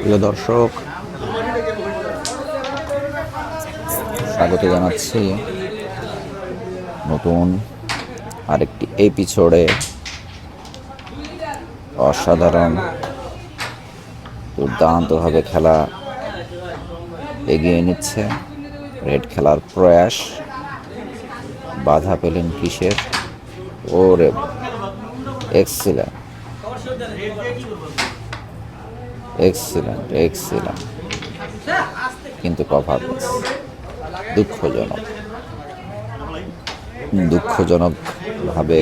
প্রিয় দর্শক, স্বাগত জানাচ্ছি নতুন আরেকটি এপিসোডে। অসাধারণ, দুর্দান্তভাবে খেলা এগিয়ে নিচ্ছে। রেড খেলার প্রয়াস, বাধা পেলেন কিসের? ওরে এক্সিলেন্ট এক্সিলেন্ট এক্সিলেন্ট কিন্তু কভার দুঃখজনক। দুঃখজনকভাবে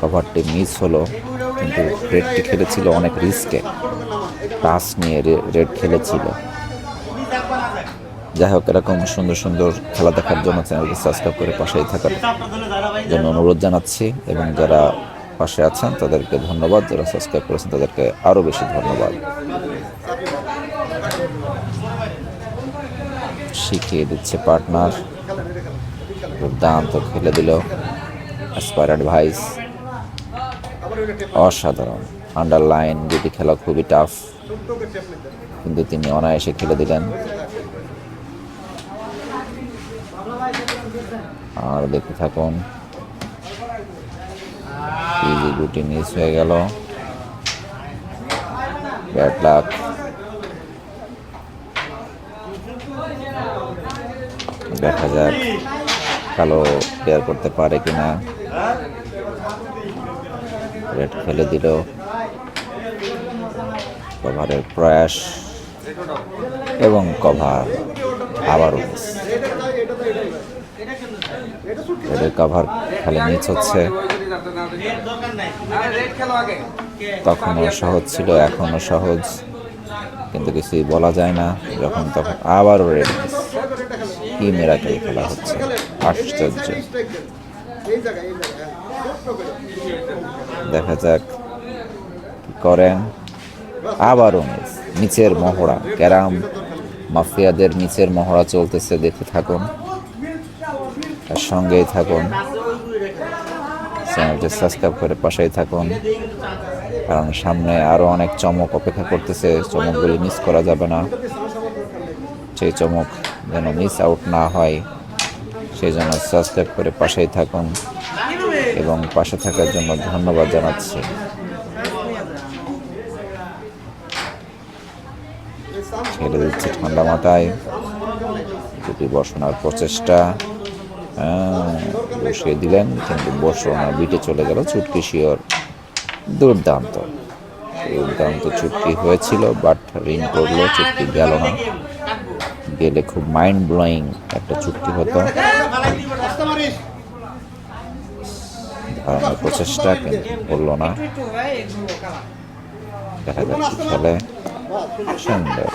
কভারটি মিস হলো, কিন্তু রেডটি খেলেছিল অনেক রিস্কে। টাস নিয়ে রেড খেলেছিল। যাই হোক, এরকম সুন্দর সুন্দর খেলা দেখার জন্য চ্যানেলটি সাবস্ক্রাইব করে পাশেই থাকার জন্য অনুরোধ জানাচ্ছি, এবং যারা পাশে আছেন, তাদেরকে ধন্যবাদ, যারা সাবস্ক্রাইব করেছেন তাদেরকে আরও বেশি ধন্যবাদ। শিখিয়ে দিচ্ছে পার্টনার দুর্দান্ত খেলে দিল অ্যাসপায়ার্ড ভাইস অসাধারণ। আন্ডারলাইন যদি খেলা খুবই টাফ কিন্তু তিনি অনায়াসে খেলে দিলেন। আর দেখতে থাকুন ইজি গুটি মিস হয়ে গেল ব্যাড লাক দেখা যাক কালো প্লেয়ার করতে পারে কিনা। রেড খেলে দিল। কভারের প্রয়াস। এবং কভার আবারও। রেডের কভার খালি মিস হচ্ছে। তখনও সহজ ছিল, এখনও সহজ। কিন্তু কিছুই বলা যায় না, যখন তখন আবারও রেড কি মেরাকেল খেলা হচ্ছে? আশ্চর্য। দেখা যাক করেন। আবারও নিচের মহড়া, ক্যারাম মাফিয়াদের নিচের মহড়া চলতেছে দেখে থাকুন। তার সঙ্গেই থাকুন। চ্যানেলটি সাবস্ক্রাইব করে পাশেই থাকুন। কারণ সামনে আরও অনেক চমক অপেক্ষা করতেছে চমকগুলি মিস করা যাবে না। সেই চমক যেন মিস আউট না হয় সেই জন্য সাবস্ক্রাইব করে পাশেই থাকুন এবং পাশে থাকার জন্য ধন্যবাদ জানাচ্ছি। ছেড়ে দিচ্ছে ঠান্ডা মাথায়। দুটি বসানোর প্রচেষ্টা হ্যাঁ, বসিয়ে দিলেন, কিন্তু বসানো বিটে চলে গেল চুটকি শিওর। দুর্দান্ত। দুর্দান্ত চুটকি হয়েছিল, বাট রিং করল চুটকি গেল না। গেলে খুব মাইন্ড ব্লোয়িং একটা চুক্তি হতো। প্রচেষ্টা, কিন্তু করল না। দেখা যাচ্ছে খেলে। সুন্দর।